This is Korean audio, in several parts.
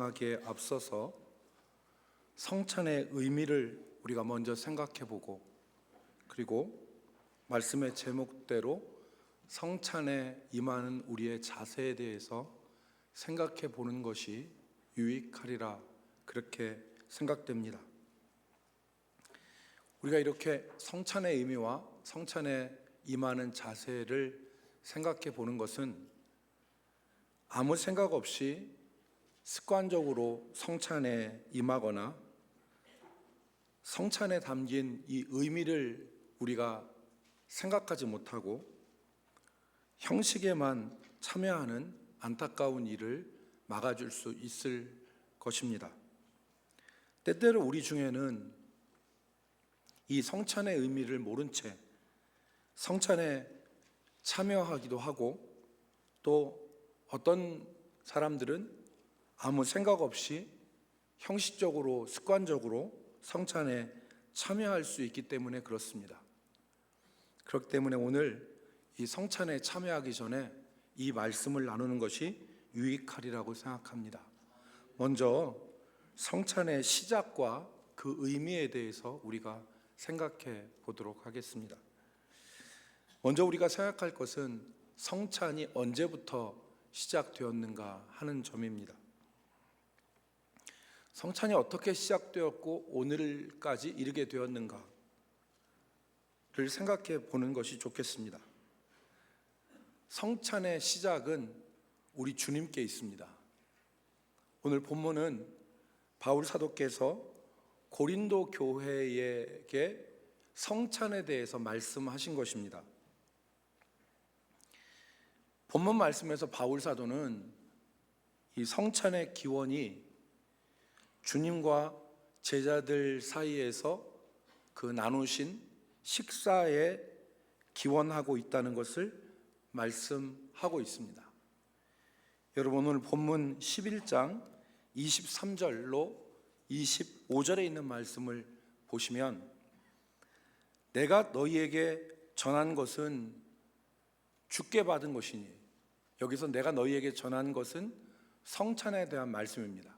하기에 앞서서 성찬의 의미를 우리가 먼저 생각해 보고 그리고 말씀의 제목대로 성찬에 임하는 우리의 자세에 대해서 생각해 보는 것이 유익하리라 그렇게 생각됩니다. 우리가 이렇게 성찬의 의미와 성찬에 임하는 자세를 생각해 보는 것은 아무 생각 없이 습관적으로 성찬에 임하거나 성찬에 담긴 이 의미를 우리가 생각하지 못하고 형식에만 참여하는 안타까운 일을 막아줄 수 있을 것입니다. 때때로 우리 중에는 이 성찬의 의미를 모른 채 성찬에 참여하기도 하고 또 어떤 사람들은 아무 생각 없이 형식적으로 습관적으로 성찬에 참여할 수 있기 때문에 그렇습니다. 그렇기 때문에 오늘 이 성찬에 참여하기 전에 이 말씀을 나누는 것이 유익하리라고 생각합니다. 먼저 성찬의 시작과 그 의미에 대해서 우리가 생각해 보도록 하겠습니다. 먼저 우리가 생각할 것은 성찬이 언제부터 시작되었는가 하는 점입니다. 성찬이 어떻게 시작되었고 오늘까지 이르게 되었는가를 생각해 보는 것이 좋겠습니다. 성찬의 시작은 우리 주님께 있습니다. 오늘 본문은 바울 사도께서 고린도 교회에게 성찬에 대해서 말씀하신 것입니다. 본문 말씀에서 바울 사도는 이 성찬의 기원이 주님과 제자들 사이에서 그 나누신 식사에 기원하고 있다는 것을 말씀하고 있습니다. 여러분 오늘 본문 11장 23절로 25절에 있는 말씀을 보시면 내가 너희에게 전한 것은 주께 받은 것이니 여기서 내가 너희에게 전한 것은 성찬에 대한 말씀입니다.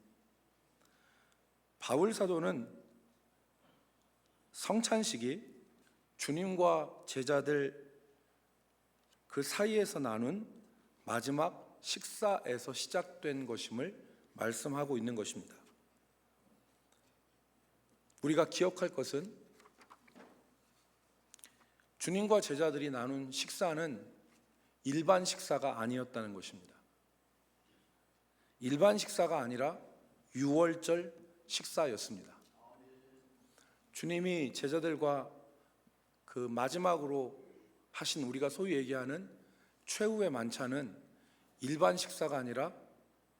바울 사도는 성찬식이 주님과 제자들 그 사이에서 나눈 마지막 식사에서 시작된 것임을 말씀하고 있는 것입니다. 우리가 기억할 것은 주님과 제자들이 나눈 식사는 일반 식사가 아니었다는 것입니다. 일반 식사가 아니라 유월절 식사였습니다. 주님이 제자들과 그 마지막으로 하신 우리가 소위 얘기하는 최후의 만찬은 일반 식사가 아니라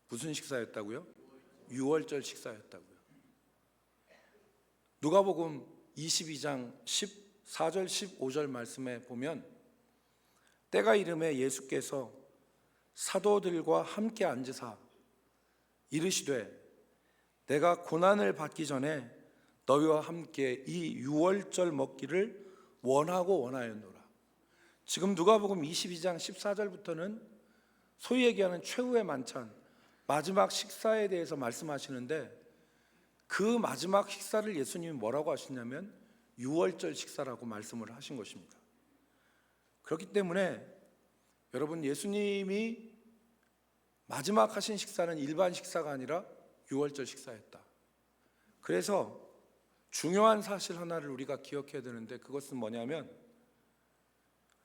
무슨 식사였다고요? 유월절 식사였다고요. 누가복음 22장 14절 15절 말씀에 보면 때가 이름에 예수께서 사도들과 함께 앉으사 이르시되 내가 고난을 받기 전에 너희와 함께 이 유월절 먹기를 원하고 원하였노라. 지금 누가복음 22장 14절부터는 소위 얘기하는 최후의 만찬 마지막 식사에 대해서 말씀하시는데 그 마지막 식사를 예수님이 뭐라고 하시냐면 유월절 식사라고 말씀을 하신 것입니다. 그렇기 때문에 여러분 예수님이 마지막 하신 식사는 일반 식사가 아니라 유월절 식사였다. 그래서 중요한 사실 하나를 우리가 기억해야 되는데 그것은 뭐냐면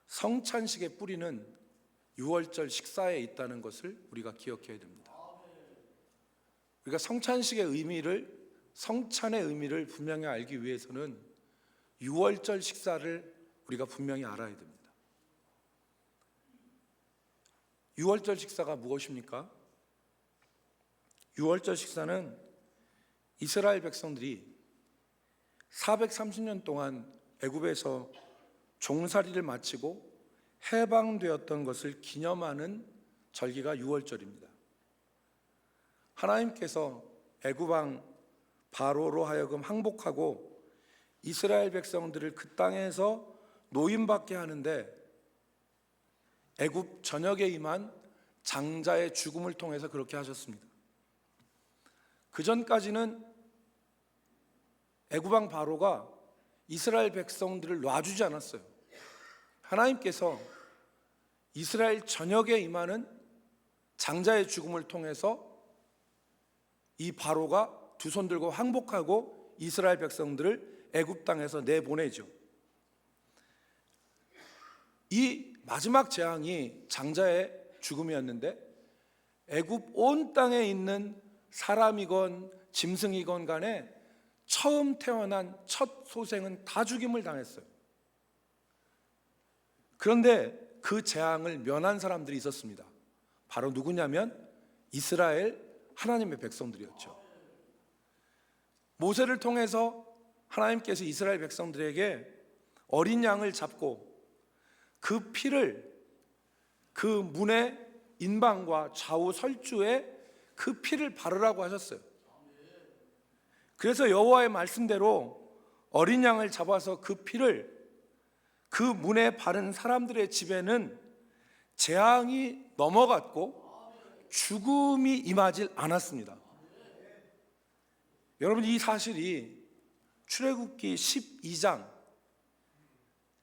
성찬식의 뿌리는 유월절 식사에 있다는 것을 우리가 기억해야 됩니다. 우리가 성찬식의 의미를 성찬의 의미를 분명히 알기 위해서는 유월절 식사를 우리가 분명히 알아야 됩니다. 유월절 식사가 무엇입니까? 유월절 식사는 이스라엘 백성들이 430년 동안 애굽에서 종살이를 마치고 해방되었던 것을 기념하는 절기가 유월절입니다. 하나님께서 애굽왕 바로로 하여금 항복하고 이스라엘 백성들을 그 땅에서 노임받게 하는데 애굽 전역에 임한 장자의 죽음을 통해서 그렇게 하셨습니다. 그 전까지는 애굽왕 바로가 이스라엘 백성들을 놔주지 않았어요. 하나님께서 이스라엘 전역에 임하는 장자의 죽음을 통해서 이 바로가 두 손 들고 항복하고 이스라엘 백성들을 애굽 땅에서 내보내죠. 이 마지막 재앙이 장자의 죽음이었는데 애굽 온 땅에 있는 사람이건 짐승이건 간에 처음 태어난 첫 소생은 다 죽임을 당했어요. 그런데 그 재앙을 면한 사람들이 있었습니다. 바로 누구냐면 이스라엘 하나님의 백성들이었죠. 모세를 통해서 하나님께서 이스라엘 백성들에게 어린 양을 잡고 그 피를 그 문의 인방과 좌우 설주에 그 피를 바르라고 하셨어요. 그래서 여호와의 말씀대로 어린 양을 잡아서 그 피를 그 문에 바른 사람들의 집에는 재앙이 넘어갔고 죽음이 임하지 않았습니다. 여러분 이 사실이 출애굽기 12장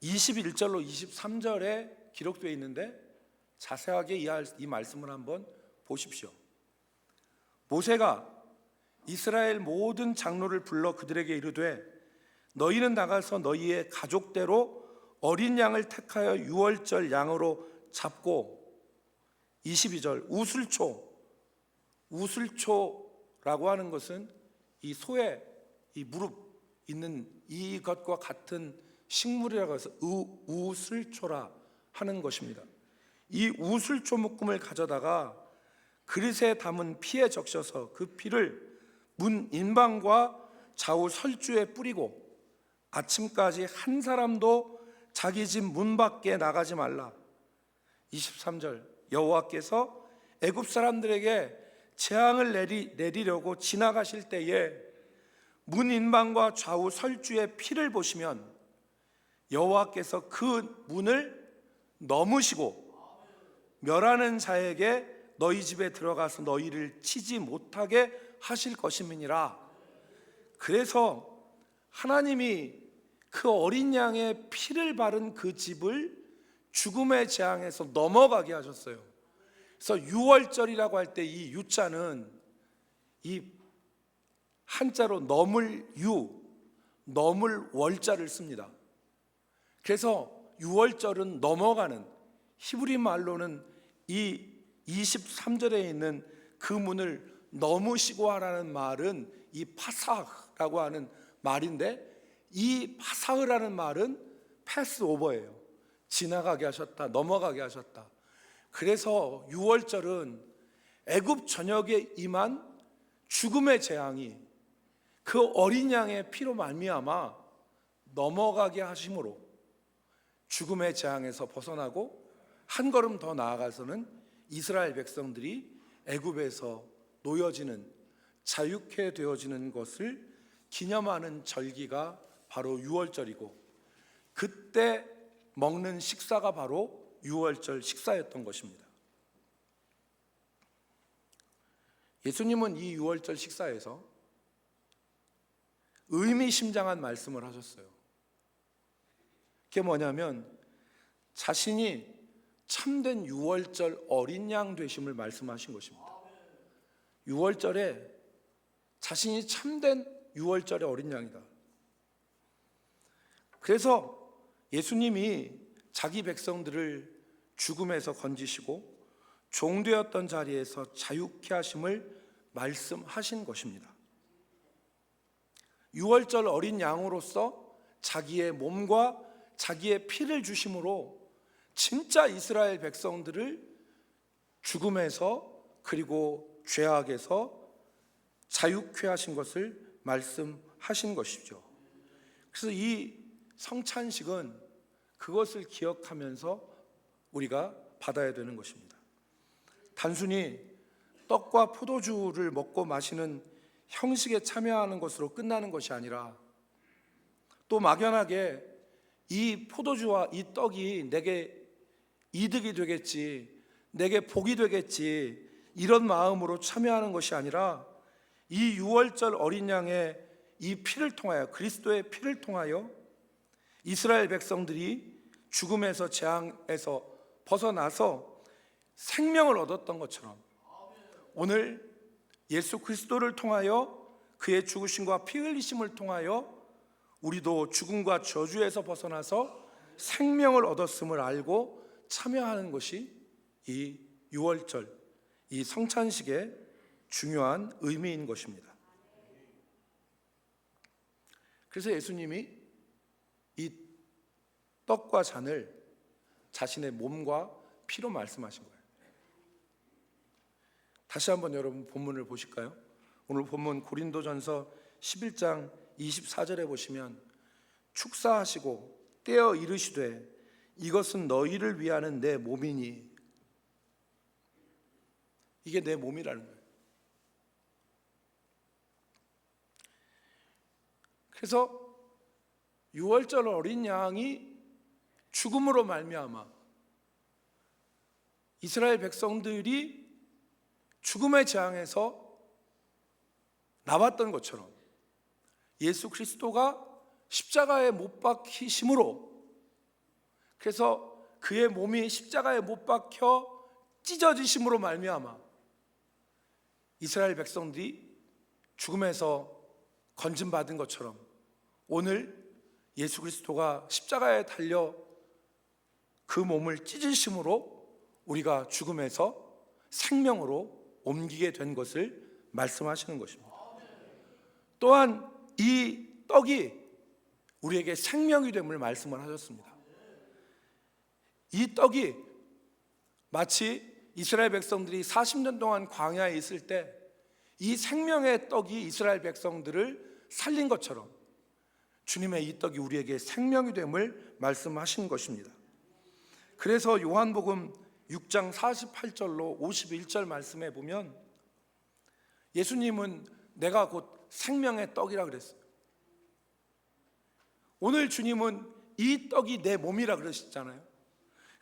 21절로 23절에 기록되어 있는데 자세하게 이, 말씀을 한번 보십시오. 모세가 이스라엘 모든 장로를 불러 그들에게 이르되 너희는 나가서 너희의 가족대로 어린 양을 택하여 유월절 양으로 잡고 22절 우슬초 우슬초라고 하는 것은 이 소의 이 무릎 있는 이것과 같은 식물이라고 해서 우, 우슬초라 하는 것입니다. 이 우슬초 묶음을 가져다가 그릇에 담은 피에 적셔서 그 피를 문 인방과 좌우 설주에 뿌리고 아침까지 한 사람도 자기 집 문 밖에 나가지 말라. 23절 여호와께서 애굽 사람들에게 재앙을 내리, 내리려고 지나가실 때에 문 인방과 좌우 설주의 피를 보시면 여호와께서 그 문을 넘으시고 멸하는 자에게 너희 집에 들어가서 너희를 치지 못하게 하실 것임이니라. 그래서 하나님이 그 어린 양의 피를 바른 그 집을 죽음의 재앙에서 넘어가게 하셨어요. 그래서 유월절이라고 할 때 이 유자는 이 한자로 넘을 유, 넘을 월자를 씁니다. 그래서 유월절은 넘어가는 히브리 말로는 이 23절에 있는 그 문을 넘으시고 하라는 말은 이 파사흐라고 하는 말인데 이 파사흐라는 말은 패스 오버예요. 지나가게 하셨다, 넘어가게 하셨다. 그래서 유월절은 애굽 전역에 임한 죽음의 재앙이 그 어린 양의 피로 말미암아 넘어가게 하심으로 죽음의 재앙에서 벗어나고 한 걸음 더 나아가서는 이스라엘 백성들이 애굽에서 놓여지는 자유케 되어지는 것을 기념하는 절기가 바로 유월절이고 그때 먹는 식사가 바로 유월절 식사였던 것입니다. 예수님은 이 유월절 식사에서 의미심장한 말씀을 하셨어요. 그게 뭐냐면 자신이 참된 유월절 어린 양 되심을 말씀하신 것입니다. 유월절에 자신이 참된 유월절의 어린 양이다. 그래서 예수님이 자기 백성들을 죽음에서 건지시고 종되었던 자리에서 자유케 하심을 말씀하신 것입니다. 유월절 어린 양으로서 자기의 몸과 자기의 피를 주심으로 진짜 이스라엘 백성들을 죽음에서 그리고 죄악에서 자유케 하신 것을 말씀하신 것이죠. 그래서 이 성찬식은 그것을 기억하면서 우리가 받아야 되는 것입니다. 단순히 떡과 포도주를 먹고 마시는 형식에 참여하는 것으로 끝나는 것이 아니라 또 막연하게 이 포도주와 이 떡이 내게 이득이 되겠지, 내게 복이 되겠지, 이런 마음으로 참여하는 것이 아니라 이 유월절 어린 양의 이 피를 통하여 그리스도의 피를 통하여 이스라엘 백성들이 죽음에서 재앙에서 벗어나서 생명을 얻었던 것처럼 오늘 예수 그리스도를 통하여 그의 죽으심과 피 흘리심을 통하여 우리도 죽음과 저주에서 벗어나서 생명을 얻었음을 알고 참여하는 것이 이 유월절 이 성찬식의 중요한 의미인 것입니다. 그래서 예수님이 이 떡과 잔을 자신의 몸과 피로 말씀하신 거예요. 다시 한번 여러분 본문을 보실까요? 오늘 본문 고린도전서 11장 24절에 보시면 축사하시고 떼어 이르시되 이것은 너희를 위하는 내 몸이니 이게 내 몸이라는 거예요. 그래서 6월절 어린 양이 죽음으로 말미암아 이스라엘 백성들이 죽음의 재앙에서 나왔던 것처럼 예수 그리스도가 십자가에 못 박히심으로 그래서 그의 몸이 십자가에 못 박혀 찢어지심으로 말미암아 이스라엘 백성들이 죽음에서 건진 받은 것처럼 오늘 예수 그리스도가 십자가에 달려 그 몸을 찢으심으로 우리가 죽음에서 생명으로 옮기게 된 것을 말씀하시는 것입니다. 또한 이 떡이 우리에게 생명이 됨을 말씀을 하셨습니다. 이 떡이 마치 이스라엘 백성들이 40년 동안 광야에 있을 때 이 생명의 떡이 이스라엘 백성들을 살린 것처럼 주님의 이 떡이 우리에게 생명이 됨을 말씀하신 것입니다. 그래서 요한복음 6장 48절로 51절 말씀에 보면 예수님은 내가 곧 생명의 떡이라 그랬어요. 오늘 주님은 이 떡이 내 몸이라 그러셨잖아요.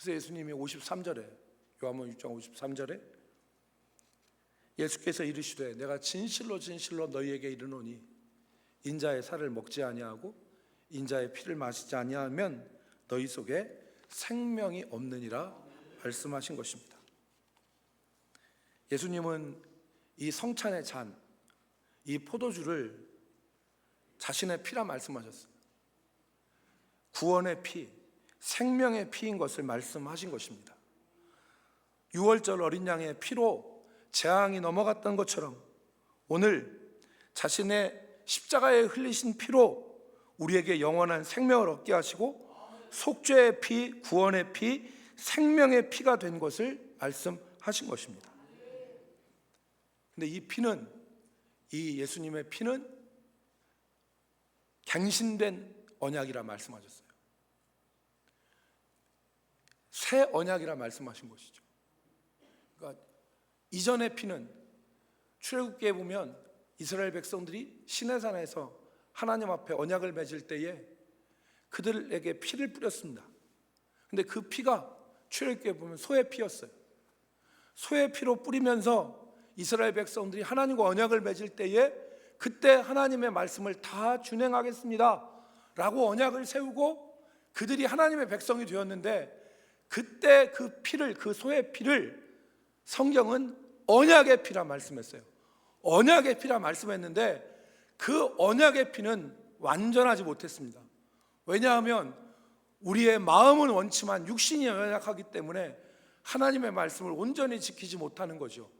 그래서 예수님이 53절에 요한복음 6장 53절에 예수께서 이르시되 내가 진실로 진실로 너희에게 이르노니 인자의 살을 먹지 아니하고 인자의 피를 마시지 아니하면 너희 속에 생명이 없느니라 말씀하신 것입니다. 예수님은 이 성찬의 잔, 이 포도주를 자신의 피라 말씀하셨어요. 구원의 피, 생명의 피인 것을 말씀하신 것입니다. 6월절 어린 양의 피로 재앙이 넘어갔던 것처럼 오늘 자신의 십자가에 흘리신 피로 우리에게 영원한 생명을 얻게 하시고 속죄의 피, 구원의 피, 생명의 피가 된 것을 말씀하신 것입니다. 근데 이 피는 이 예수님의 피는 갱신된 언약이라 말씀하셨어요. 새 언약이라 말씀하신 것이죠. 그러니까 이전의 피는 출애굽기에 보면 이스라엘 백성들이 시내산에서 하나님 앞에 언약을 맺을 때에 그들에게 피를 뿌렸습니다. 근데 그 피가 출애굽기에 보면 소의 피였어요. 소의 피로 뿌리면서 이스라엘 백성들이 하나님과 언약을 맺을 때에 그때 하나님의 말씀을 다 준행하겠습니다. 라고 언약을 세우고 그들이 하나님의 백성이 되었는데 그때 그 피를 그 소의 피를 성경은 언약의 피라 말씀했어요. 언약의 피라 말씀했는데 그 언약의 피는 완전하지 못했습니다. 왜냐하면 우리의 마음은 원치만 육신이 연약하기 때문에 하나님의 말씀을 온전히 지키지 못하는 거죠.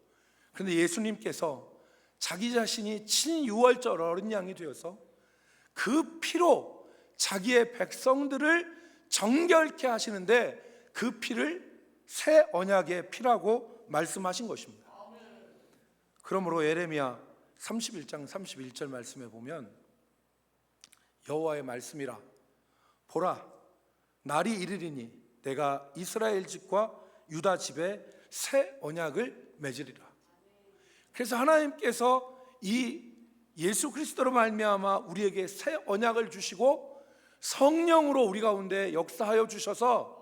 그런데 예수님께서 자기 자신이 친유월절 어린 양이 되어서 그 피로 자기의 백성들을 정결케 하시는데 그 피를 새 언약의 피라고 말씀하신 것입니다. 그러므로 예레미야 31장 31절 말씀에 보면 여호와의 말씀이라 보라 날이 이르리니 내가 이스라엘 집과 유다 집에 새 언약을 맺으리라. 그래서 하나님께서 이 예수 그리스도로 말미암아 우리에게 새 언약을 주시고 성령으로 우리 가운데 역사하여 주셔서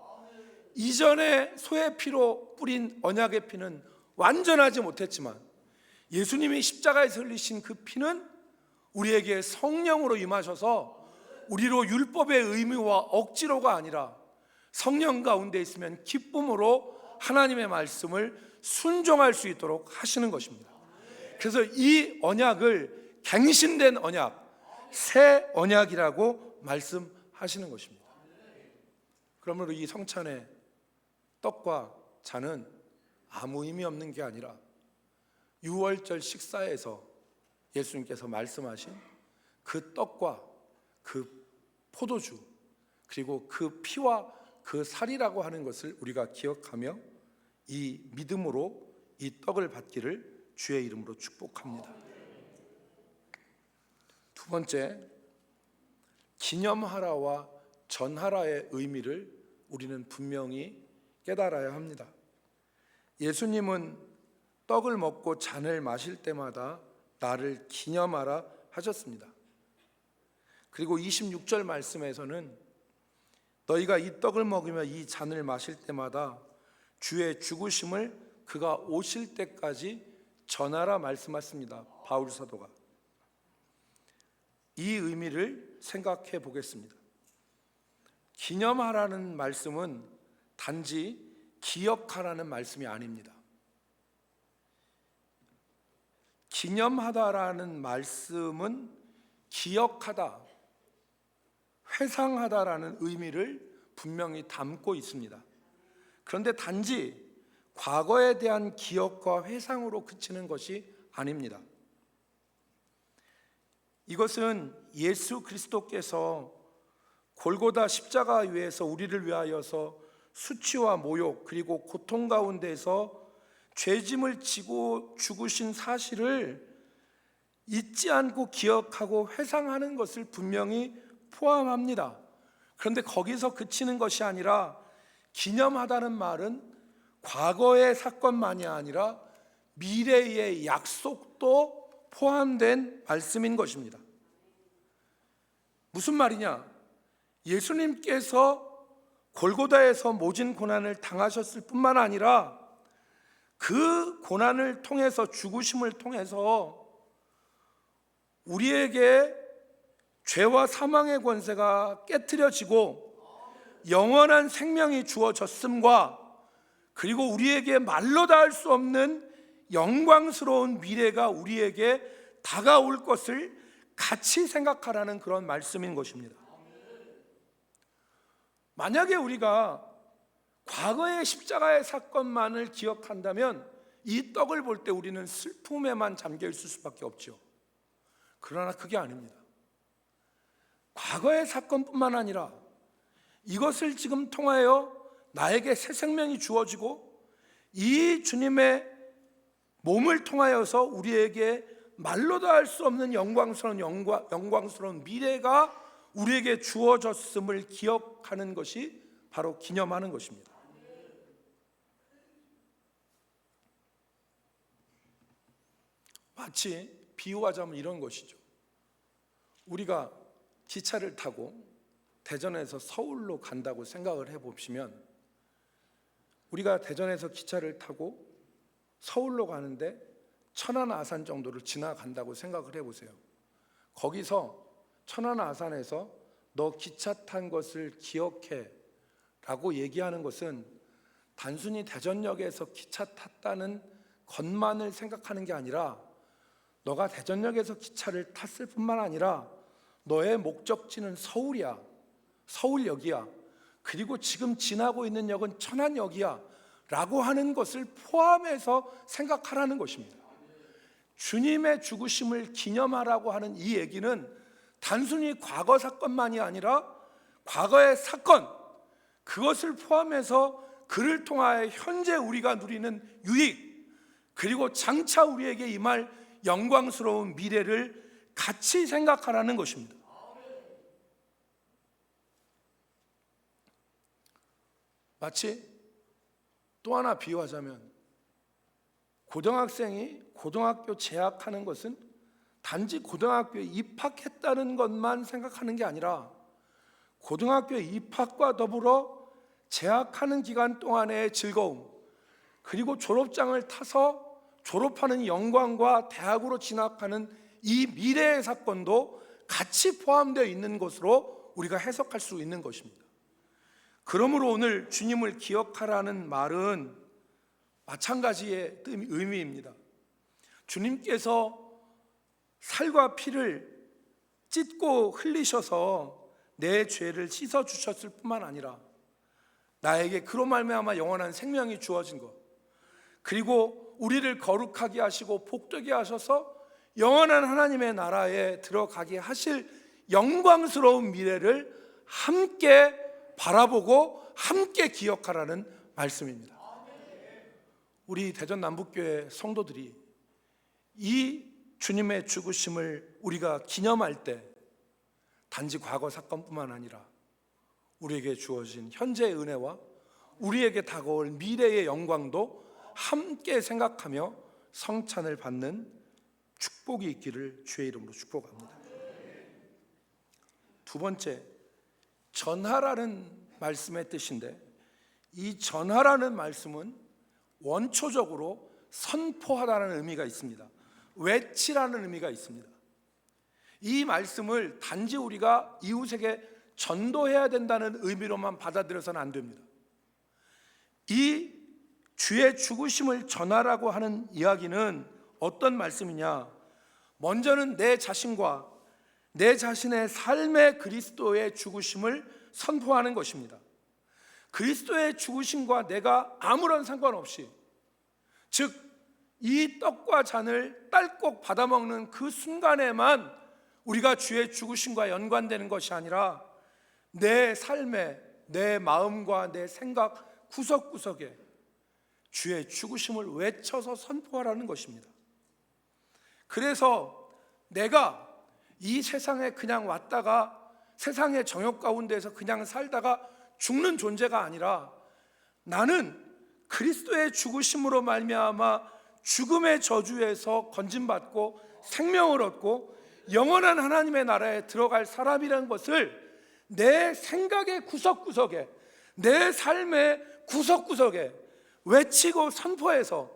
이전에 소의 피로 뿌린 언약의 피는 완전하지 못했지만 예수님이 십자가에서 흘리신 그 피는 우리에게 성령으로 임하셔서 우리로 율법의 의무와 억지로가 아니라 성령 가운데 있으면 기쁨으로 하나님의 말씀을 순종할 수 있도록 하시는 것입니다. 그래서 이 언약을 갱신된 언약, 새 언약이라고 말씀하시는 것입니다. 그러므로 이 성찬의 떡과 잔은 아무 의미 없는 게 아니라 유월절 식사에서 예수님께서 말씀하신 그 떡과 그 포도주 그리고 그 피와 그 살이라고 하는 것을 우리가 기억하며 이 믿음으로 이 떡을 받기를 주의 이름으로 축복합니다. 두 번째 기념하라와 전하라의 의미를 우리는 분명히 깨달아야 합니다. 예수님은 떡을 먹고 잔을 마실 때마다 나를 기념하라 하셨습니다. 그리고 26절 말씀에서는 너희가 이 떡을 먹으며 이 잔을 마실 때마다 주의 죽으심을 그가 오실 때까지 전하라 말씀하십니다. 바울 사도가 이 의미를 생각해 보겠습니다. 기념하라는 말씀은 단지 기억하라는 말씀이 아닙니다. 기념하다라는 말씀은 기억하다, 회상하다라는 의미를 분명히 담고 있습니다. 그런데 단지 과거에 대한 기억과 회상으로 그치는 것이 아닙니다. 이것은 예수 그리스도께서 골고다 십자가 위에서 우리를 위하여서 수치와 모욕 그리고 고통 가운데서 죄짐을 지고 죽으신 사실을 잊지 않고 기억하고 회상하는 것을 분명히 포함합니다. 그런데 거기서 그치는 것이 아니라 기념하다는 말은 과거의 사건만이 아니라 미래의 약속도 포함된 말씀인 것입니다. 무슨 말이냐? 예수님께서 골고다에서 모진 고난을 당하셨을 뿐만 아니라 그 고난을 통해서 죽으심을 통해서 우리에게 죄와 사망의 권세가 깨뜨려지고 영원한 생명이 주어졌음과 그리고 우리에게 말로 닿을 수 없는 영광스러운 미래가 우리에게 다가올 것을 같이 생각하라는 그런 말씀인 것입니다. 만약에 우리가 과거의 십자가의 사건만을 기억한다면 이 떡을 볼 때 우리는 슬픔에만 잠겨 있을 수밖에 없죠. 그러나 그게 아닙니다. 과거의 사건뿐만 아니라 이것을 지금 통하여 나에게 새 생명이 주어지고 이 주님의 몸을 통하여서 우리에게 말로 다할수 없는 영광스러운 영광, 영광스러운 미래가 우리에게 주어졌음을 기억 하는 것이 바로 기념하는 것입니다. 마치 비유하자면 이런 것이죠. 우리가 기차를 타고 대전에서 서울로 간다고 생각을 해보시면 우리가 대전에서 기차를 타고 서울로 가는데 천안 아산 정도를 지나간다고 생각을 해보세요. 거기서 천안 아산에서 너 기차 탄 것을 기억해 라고 얘기하는 것은 단순히 대전역에서 기차 탔다는 것만을 생각하는 게 아니라 너가 대전역에서 기차를 탔을 뿐만 아니라 너의 목적지는 서울이야. 서울역이야. 그리고 지금 지나고 있는 역은 천안역이야. 라고 하는 것을 포함해서 생각하라는 것입니다. 주님의 죽으심을 기념하라고 하는 이 얘기는 단순히 과거 사건만이 아니라 과거의 사건, 그것을 포함해서 그를 통하여 현재 우리가 누리는 유익, 그리고 장차 우리에게 임할 영광스러운 미래를 같이 생각하라는 것입니다. 마치 또 하나 비유하자면 고등학생이 고등학교 재학하는 것은 단지 고등학교에 입학했다는 것만 생각하는 게 아니라 고등학교 입학과 더불어 재학하는 기간 동안의 즐거움 그리고 졸업장을 타서 졸업하는 영광과 대학으로 진학하는 이 미래의 사건도 같이 포함되어 있는 것으로 우리가 해석할 수 있는 것입니다. 그러므로 오늘 주님을 기억하라는 말은 마찬가지의 의미입니다. 주님께서 살과 피를 찢고 흘리셔서 내 죄를 씻어 주셨을 뿐만 아니라 나에게 그로 말미암아 영원한 생명이 주어진 것 그리고 우리를 거룩하게 하시고 복되게 하셔서 영원한 하나님의 나라에 들어가게 하실 영광스러운 미래를 함께 바라보고 함께 기억하라는 말씀입니다. 우리 대전 남북교회 성도들이 이 주님의 죽으심을 우리가 기념할 때 단지 과거 사건뿐만 아니라 우리에게 주어진 현재의 은혜와 우리에게 다가올 미래의 영광도 함께 생각하며 성찬을 받는 축복이 있기를 주의 이름으로 축복합니다. 두 번째, 전하라는 말씀의 뜻인데 이 전하라는 말씀은 원초적으로 선포하다는 의미가 있습니다. 외치라는 의미가 있습니다. 이 말씀을 단지 우리가 이웃에게 전도해야 된다는 의미로만 받아들여서는 안 됩니다. 이 주의 죽으심을 전하라고 하는 이야기는 어떤 말씀이냐? 먼저는 내 자신과 내 자신의 삶의 그리스도의 죽으심을 선포하는 것입니다. 그리스도의 죽으심과 내가 아무런 상관없이 즉 이 떡과 잔을 딸꼭 받아먹는 그 순간에만 우리가 주의 죽으심과 연관되는 것이 아니라 내 삶에 내 마음과 내 생각 구석구석에 주의 죽으심을 외쳐서 선포하라는 것입니다. 그래서 내가 이 세상에 그냥 왔다가 세상의 정욕 가운데서 그냥 살다가 죽는 존재가 아니라 나는 그리스도의 죽으심으로 말미암아 죽음의 저주에서 건진받고 생명을 얻고 영원한 하나님의 나라에 들어갈 사람이라는 것을 내 생각의 구석구석에 내 삶의 구석구석에 외치고 선포해서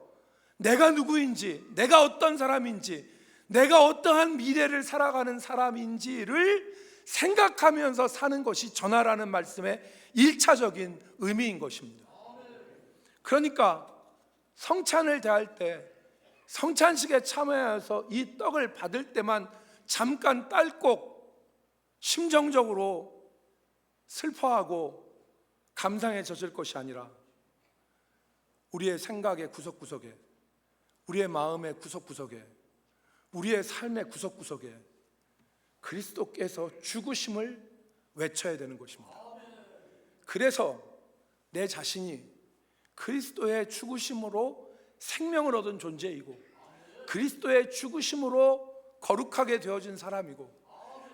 내가 누구인지 내가 어떤 사람인지 내가 어떠한 미래를 살아가는 사람인지를 생각하면서 사는 것이 전하라는 말씀의 일차적인 의미인 것입니다. 그러니까 성찬을 대할 때 성찬식에 참여해서 이 떡을 받을 때만 잠깐 딸꼭 심정적으로 슬퍼하고 감상에 젖을 것이 아니라 우리의 생각의 구석구석에 우리의 마음의 구석구석에 우리의 삶의 구석구석에 그리스도께서 죽으심을 외쳐야 되는 것입니다. 그래서 내 자신이 그리스도의 죽으심으로 생명을 얻은 존재이고 그리스도의 죽으심으로 거룩하게 되어진 사람이고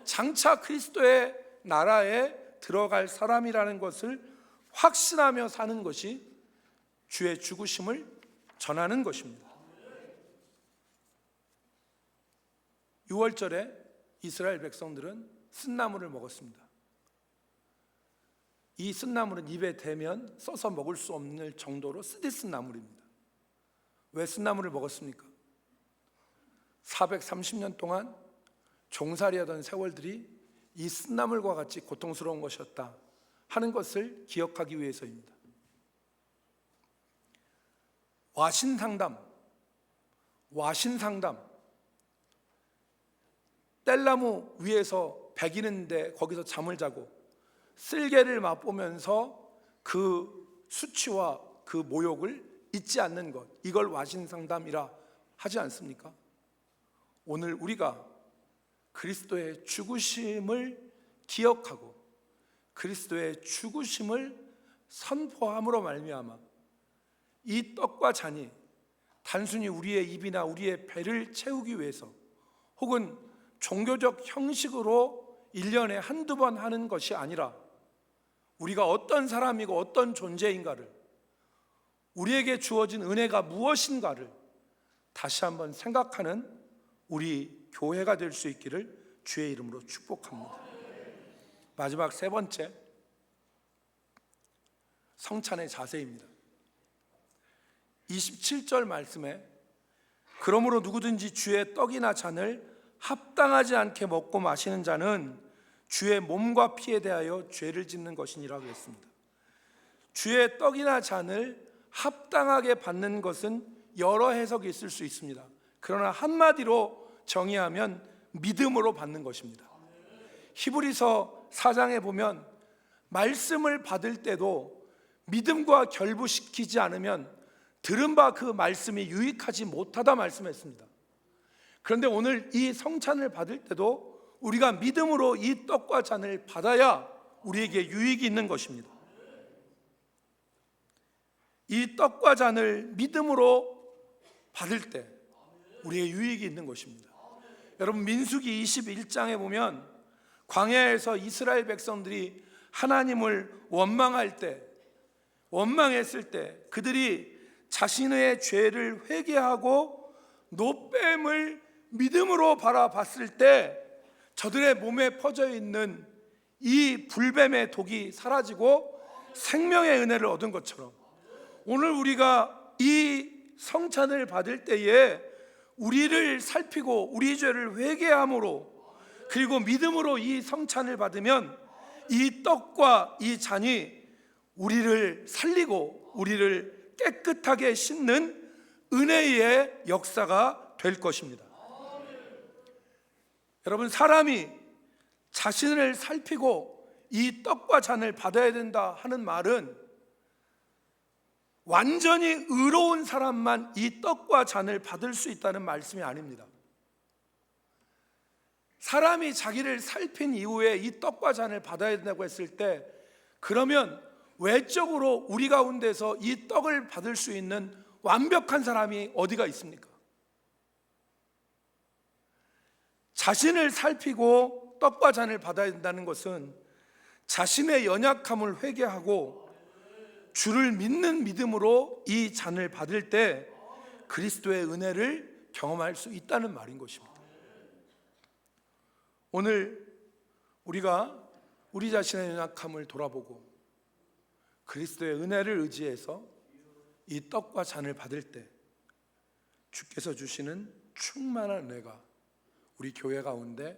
장차 그리스도의 나라에 들어갈 사람이라는 것을 확신하며 사는 것이 주의 죽으심을 전하는 것입니다. 6월절에 이스라엘 백성들은 쓴나물을 먹었습니다. 이 쓴나물은 입에 대면 써서 먹을 수 없는 정도로 쓰디 쓴 나물입니다. 왜 쓴나물을 먹었습니까? 430년 동안 종살이하던 세월들이 이 쓴나물과 같이 고통스러운 것이었다 하는 것을 기억하기 위해서입니다. 와신 상담 와신 상담, 뗄나무 위에서 배기는데 거기서 잠을 자고 쓸개를 맛보면서 그 수치와 그 모욕을 잊지 않는 것 이걸 와신 상담이라 하지 않습니까? 오늘 우리가 그리스도의 죽으심을 기억하고 그리스도의 죽으심을 선포함으로 말미암아 이 떡과 잔이 단순히 우리의 입이나 우리의 배를 채우기 위해서 혹은 종교적 형식으로 1년에 한두 번 하는 것이 아니라 우리가 어떤 사람이고 어떤 존재인가를 우리에게 주어진 은혜가 무엇인가를 다시 한번 생각하는 우리 교회가 될 수 있기를 주의 이름으로 축복합니다. 마지막 세 번째 성찬의 자세입니다. 27절 말씀에 그러므로 누구든지 주의 떡이나 잔을 합당하지 않게 먹고 마시는 자는 주의 몸과 피에 대하여 죄를 짓는 것이니라고 했습니다. 주의 떡이나 잔을 합당하게 받는 것은 여러 해석이 있을 수 있습니다. 그러나 한마디로 정의하면 믿음으로 받는 것입니다. 히브리서 4장에 보면 말씀을 받을 때도 믿음과 결부시키지 않으면 들은 바 그 말씀이 유익하지 못하다 말씀했습니다. 그런데 오늘 이 성찬을 받을 때도 우리가 믿음으로 이 떡과 잔을 받아야 우리에게 유익이 있는 것입니다. 이 떡과 잔을 믿음으로 받을 때 우리의 유익이 있는 것입니다. 여러분 민수기 21장에 보면 광야에서 이스라엘 백성들이 하나님을 원망할 때 원망했을 때 그들이 자신의 죄를 회개하고 노뱀을 믿음으로 바라봤을 때 저들의 몸에 퍼져 있는 이 불뱀의 독이 사라지고 생명의 은혜를 얻은 것처럼 오늘 우리가 이 성찬을 받을 때에 우리를 살피고 우리 죄를 회개함으로 그리고 믿음으로 이 성찬을 받으면 이 떡과 이 잔이 우리를 살리고 우리를 깨끗하게 씻는 은혜의 역사가 될 것입니다. 여러분 사람이 자신을 살피고 이 떡과 잔을 받아야 된다 하는 말은 완전히 의로운 사람만 이 떡과 잔을 받을 수 있다는 말씀이 아닙니다. 사람이 자기를 살핀 이후에 이 떡과 잔을 받아야 된다고 했을 때 그러면 외적으로 우리 가운데서 이 떡을 받을 수 있는 완벽한 사람이 어디가 있습니까? 자신을 살피고 떡과 잔을 받아야 된다는 것은 자신의 연약함을 회개하고 주를 믿는 믿음으로 이 잔을 받을 때 그리스도의 은혜를 경험할 수 있다는 말인 것입니다. 오늘 우리가 우리 자신의 연약함을 돌아보고 그리스도의 은혜를 의지해서 이 떡과 잔을 받을 때 주께서 주시는 충만한 은혜가 우리 교회 가운데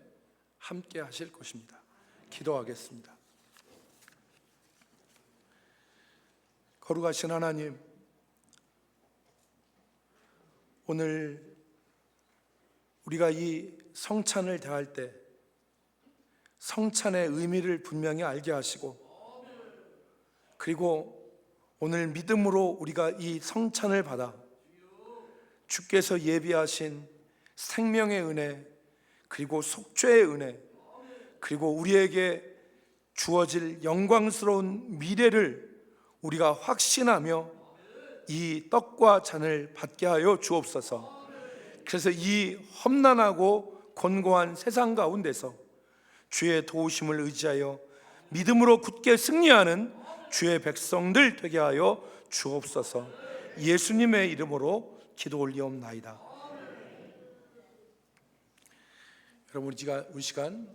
함께 하실 것입니다. 기도하겠습니다. 거룩하신 하나님, 오늘 우리가 이 성찬을 대할 때 성찬의 의미를 분명히 알게 하시고 그리고 오늘 믿음으로 우리가 이 성찬을 받아 주께서 예비하신 생명의 은혜 그리고 속죄의 은혜 그리고 우리에게 주어질 영광스러운 미래를 우리가 확신하며 이 떡과 잔을 받게 하여 주옵소서. 그래서 이 험난하고 곤고한 세상 가운데서 주의 도우심을 의지하여 믿음으로 굳게 승리하는 주의 백성들 되게 하여 주옵소서. 예수님의 이름으로 기도 올리옵나이다. 우리가 우리 시간